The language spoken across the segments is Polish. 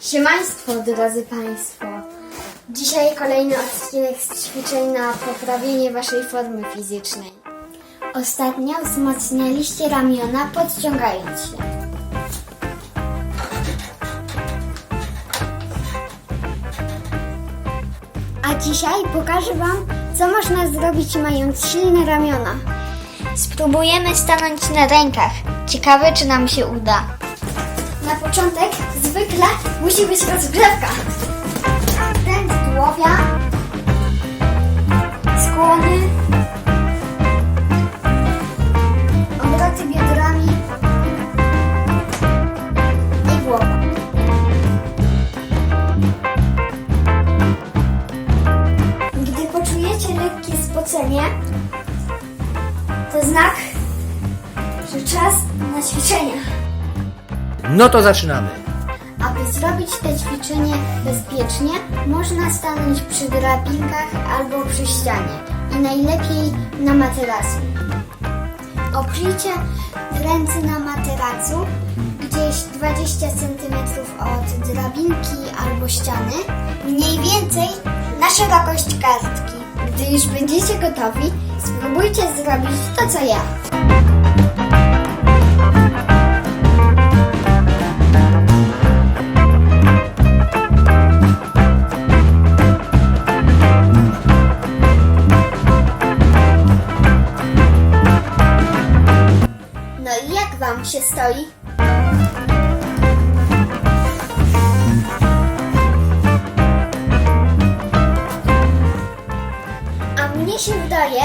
Siemaństwo, drodzy Państwo. Dzisiaj kolejny odcinek z ćwiczeń na poprawienie Waszej formy fizycznej. Ostatnio wzmacnialiście ramiona podciągając się. A dzisiaj pokażę Wam, co można zrobić mając silne ramiona. Spróbujemy stanąć na rękach. Ciekawe, czy nam się uda. Na początek musi być rozgrzewka. Kręg tułowia, skłony, obroty biodrami i głowa. Gdy poczujecie lekkie spocenie, to znak, że czas na ćwiczenia. No to zaczynamy. Aby zrobić te ćwiczenie bezpiecznie, można stanąć przy drabinkach albo przy ścianie i najlepiej na materacu. Oprzyjcie ręce na materacu gdzieś 20 cm od drabinki albo ściany, mniej więcej na szerokość kartki. Gdy już będziecie gotowi, spróbujcie zrobić to co ja. Wam się stoi? A mnie się wydaje,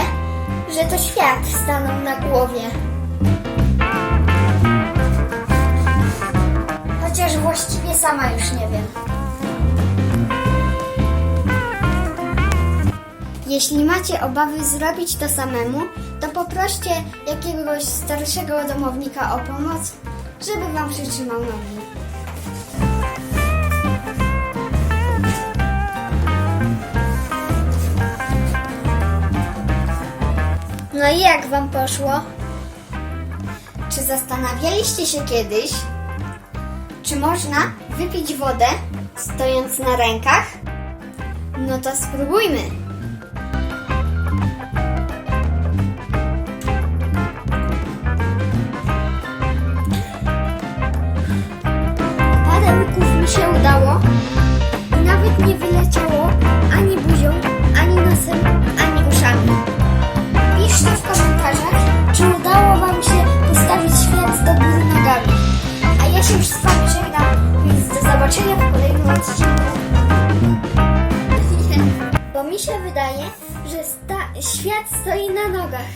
że to świat stanął na głowie. Chociaż właściwie sama już nie wiem. Jeśli macie obawy zrobić to samemu, to poproście jakiegoś starszego domownika o pomoc, żeby wam przytrzymał nogi. No i jak wam poszło? Czy zastanawialiście się kiedyś, czy można wypić wodę stojąc na rękach? No to spróbujmy. Już z Wami żegnam, więc do zobaczenia w kolejnym odcinku. Bo mi się wydaje, że świat stoi na nogach.